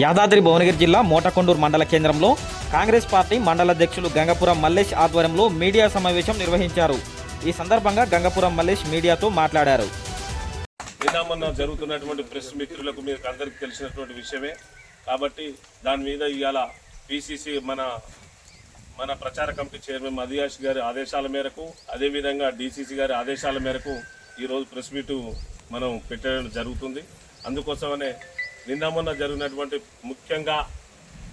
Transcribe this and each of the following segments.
యాదాద్రి భువనగిరి జిల్లా మోటకొండూరు మండల కేంద్రంలో కాంగ్రెస్ పార్టీ మండల అధ్యక్షులు గంగపురం మల్లేష్ ఆధ్వర్యంలో మీడియా సమావేశం నిర్వహించారు. ఈ సందర్భంగా గంగపురం మల్లేష్ మీడియాతో మాట్లాడారు. నిన్న జరుగుతున్నటువంటి ప్రెస్ మిత్రులకు మీకు అందరికీ తెలిసినటువంటి విషయమే. కాబట్టి దాని మీద ఇవాళ పిసిసి మన మన ప్రచార కమిటీ చైర్మన్ మదియాష్ గారి ఆదేశాల మేరకు అదేవిధంగా డిసిసి గారి ఆదేశాల మేరకు ఈరోజు ప్రెస్ మీటు మనం పెట్టడం జరుగుతుంది. అందుకోసమనే నిన్న మొన్న జరిగినటువంటి ముఖ్యంగా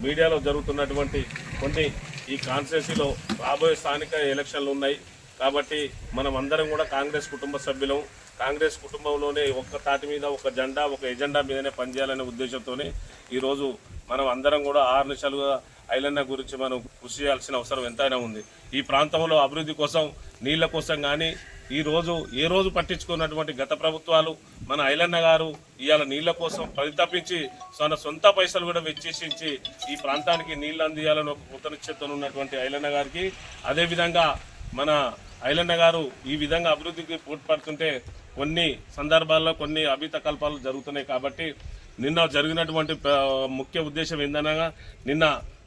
మీడియాలో జరుగుతున్నటువంటి కొన్ని ఈ కాన్స్టిట్యూన్సీలో రాబోయే స్థానిక ఎలక్షన్లు ఉన్నాయి. కాబట్టి మనం అందరం కూడా కాంగ్రెస్ కుటుంబ సభ్యులం. కాంగ్రెస్ కుటుంబంలోనే ఒక్క తాటి మీద ఒక జెండా ఒక ఎజెండా మీదనే పనిచేయాలనే ఉద్దేశంతోనే ఈరోజు మనం అందరం కూడా ఆరు నిమిషాలుగా ఐలన్న గురించి మనం కృషి చేయాల్సిన అవసరం ఎంతైనా ఉంది. ఈ ప్రాంతంలో అభివృద్ధి కోసం నీళ్ళ కోసం కానీ ఈరోజు ఏ రోజు పట్టించుకున్నటువంటి గత ప్రభుత్వాలు మన ఐలన్న గారు ఇవాళ నీళ్ళ కోసం పరితపించి తన సొంత పైసలు కూడా వెచ్చేసించి ఈ ప్రాంతానికి నీళ్ళు అందియాలని ఒక కృతనిశ్చయతో ఉన్నటువంటి ఐలన్న గారికి అదేవిధంగా మన ఐలన్న గారు ఈ విధంగా అభివృద్ధికి పోటీపడుతుంటే కొన్ని సందర్భాల్లో కొన్ని అభితకల్పాలు జరుగుతున్నాయి కాబట్టి నిన్న జరిగినటువంటి ముఖ్య ఉద్దేశం ఏందనగా నిన్న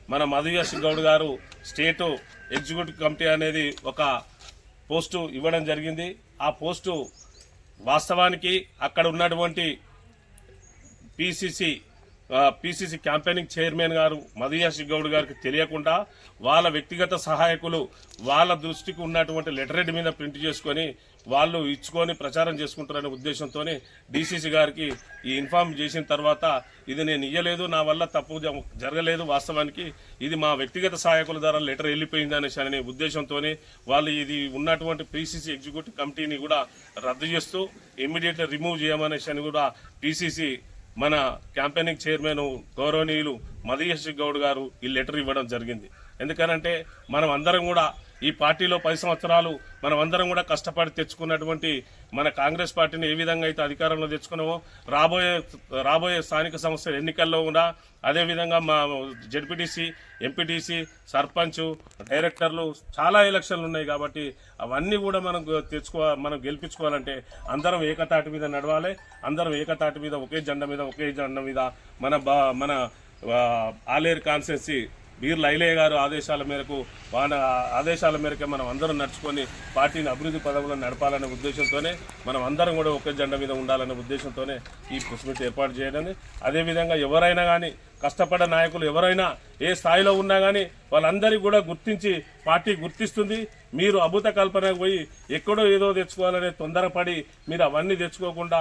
మన మధుయశ్ గౌడ్ గారు స్టేటు ఎగ్జిక్యూటివ్ కమిటీ అనేది ఒక పోస్టు ఇవ్వడం జరిగింది. ఆ పోస్టు వాస్తవానికి అక్కడ ఉన్నటువంటి పిసిసి పిసిసి క్యాంపెయినింగ్ చైర్మన్ గారు మధుయాష్ గౌడ్ గారికి తెలియకుండా వాళ్ళ వ్యక్తిగత సహాయకులు వాళ్ళ దృష్టికి ఉన్నటువంటి లెటర్ మీద ప్రింట్ చేసుకొని వాళ్ళు ఇచ్చుకొని ప్రచారం చేసుకుంటారనే ఉద్దేశంతో డీసీసీ గారికి ఈ ఇన్ఫార్మ్ చేసిన తర్వాత ఇది నేను ఇయ్యలేదు నా వల్ల తప్పు జరగలేదు వాస్తవానికి. ఇది మా వ్యక్తిగత సహాయకుల ద్వారా లెటర్ వెళ్ళిపోయింది అనేసి అనే వాళ్ళు ఇది ఉన్నటువంటి పిసిసి ఎగ్జిక్యూటివ్ కమిటీని కూడా రద్దు చేస్తూ ఇమ్మీడియట్లీ రిమూవ్ చేయమనేసి అని కూడా పిసిసి మన క్యాంపెయినింగ్ చైర్మన్ గౌరవనీయులు మధుయశ్ గౌడ్ గారు ఈ లెటర్ ఇవ్వడం జరిగింది. ఎందుకనంటే మనం అందరం కూడా ఈ పార్టీలో పది సంవత్సరాలు మనం అందరం కూడా కష్టపడి తెచ్చుకున్నటువంటి మన కాంగ్రెస్ పార్టీని ఏ విధంగా అయితే అధికారంలో తెచ్చుకున్నామో రాబోయే రాబోయే స్థానిక సంస్థల ఎన్నికల్లో కూడా అదేవిధంగా మా జడ్పీటీసీ ఎంపీటీసీ సర్పంచ్ డైరెక్టర్లు చాలా ఎలక్షన్లు ఉన్నాయి కాబట్టి అవన్నీ కూడా మనం తెచ్చుకో మనం గెలిపించుకోవాలంటే అందరం ఏకతాటి మీద నడవాలి. అందరం ఏకతాటి మీద ఒకే జెండా మీద ఒకే జెండా మీద మన బా మన ఆలేరు కాన్స్టెన్సీ బీర్ లైలయ్య గారు ఆదేశాల మేరకు వాళ్ళ ఆదేశాల మేరకే మనం అందరం నడుచుకొని పార్టీని అభివృద్ధి పదవులను నడపాలనే ఉద్దేశంతోనే మనం అందరం కూడా ఒకే జెండా మీద ఉండాలనే ఉద్దేశంతోనే ఈ ప్రెస్ మీట్ ఏర్పాటు చేయడని అదేవిధంగా ఎవరైనా కానీ కష్టపడ్డ నాయకులు ఎవరైనా ఏ స్థాయిలో ఉన్నా కానీ వాళ్ళందరికీ కూడా గుర్తించి పార్టీ గుర్తిస్తుంది. మీరు అభూత కల్పనకు పోయి ఎక్కడో ఏదో తెచ్చుకోవాలనే తొందరపడి మీరు అవన్నీ తెచ్చుకోకుండా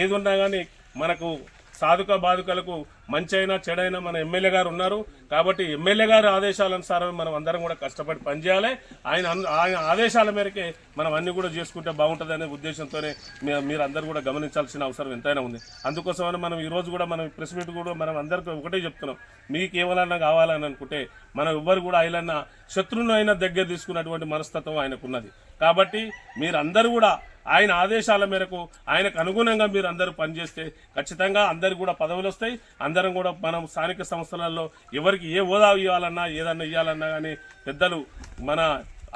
ఏది ఉన్నా కానీ మనకు సాధుక బాధుకలకు మంచి అయినా చెడైనా మన ఎమ్మెల్యే గారు ఉన్నారు. కాబట్టి ఎమ్మెల్యే గారి ఆదేశాలనుసారమే మనం అందరం కూడా కష్టపడి పనిచేయాలి. ఆయన ఆయన ఆదేశాల మేరకే మనం అన్ని కూడా చేసుకుంటే బాగుంటుంది అనే ఉద్దేశంతోనే మీరు అందరూ కూడా గమనించాల్సిన అవసరం ఎంతైనా ఉంది. అందుకోసమని మనం ఈరోజు కూడా మనం ప్రెస్ మీట్ కూడా మనం అందరికీ ఒకటే చెప్తున్నాం. మీకు ఏమైనా కావాలని అనుకుంటే మనం ఎవ్వరు కూడా ఆయన శత్రువును అయినా దగ్గర తీసుకున్నటువంటి మనస్తత్వం ఆయనకున్నది. కాబట్టి మీరందరూ కూడా ఆయన ఆదేశాల మేరకు ఆయనకు అనుగుణంగా మీరు అందరూ పనిచేస్తే ఖచ్చితంగా అందరికి కూడా పదవులు వస్తాయి. అందరం కూడా మనం స్థానిక సంస్థలలో ఎవరికి ఏ హోదా ఇవ్వాలన్నా ఏదన్నా ఇవ్వాలన్నా కానీ పెద్దలు మన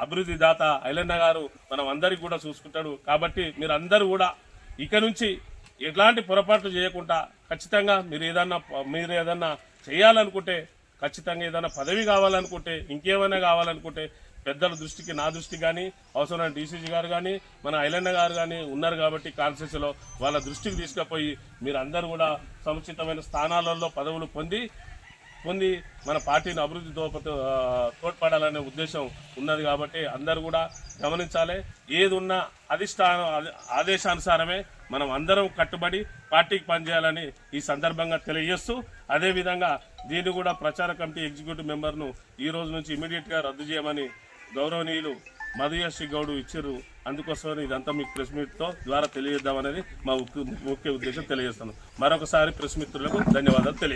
అభివృద్ధి దాత ఐలన్న గారు మనం అందరికి కూడా చూసుకుంటాడు. కాబట్టి మీరు అందరూ కూడా ఇక నుంచి ఎట్లాంటి పొరపాట్లు చేయకుండా ఖచ్చితంగా మీరు ఏదన్నా మీరు ఏదన్నా చేయాలనుకుంటే ఖచ్చితంగా ఏదైనా పదవి కావాలనుకుంటే ఇంకేమైనా కావాలనుకుంటే పెద్దల దృష్టికి నా దృష్టి కానీ అవసరమైన డీసీజీ గారు కానీ మన ఐలన్న గారు కానీ ఉన్నారు కాబట్టి కాన్సెస్లో వాళ్ళ దృష్టికి తీసుకుపోయి మీరు అందరూ కూడా సముచితమైన స్థానాలలో పదవులు పొంది పొంది మన పార్టీని అభివృద్ధి తోప తోడ్పడాలనే ఉద్దేశం ఉన్నది కాబట్టి అందరూ కూడా గమనించాలి. ఏది ఉన్నా అధిష్టానం ఆదేశానుసారమే మనం అందరం కట్టుబడి పార్టీకి పనిచేయాలని ఈ సందర్భంగా తెలియజేస్తూ అదేవిధంగా దీన్ని కూడా ప్రచార కమిటీ ఎగ్జిక్యూటివ్ మెంబర్ను ఈ రోజు నుంచి ఇమీడియట్గా రద్దు చేయమని గౌరవనీయులు మధుయశ్రీ గౌడు ఇచ్చారు. అందుకోసమని ఇదంతా మీకు ప్రెస్ మీట్తో ద్వారా తెలియజేద్దామనేది మా ముఖ్య ముఖ్య ఉద్దేశం తెలియజేస్తాను మరొకసారి ప్రెస్ మిత్రులకు ధన్యవాదాలు తెలియజేస్తాను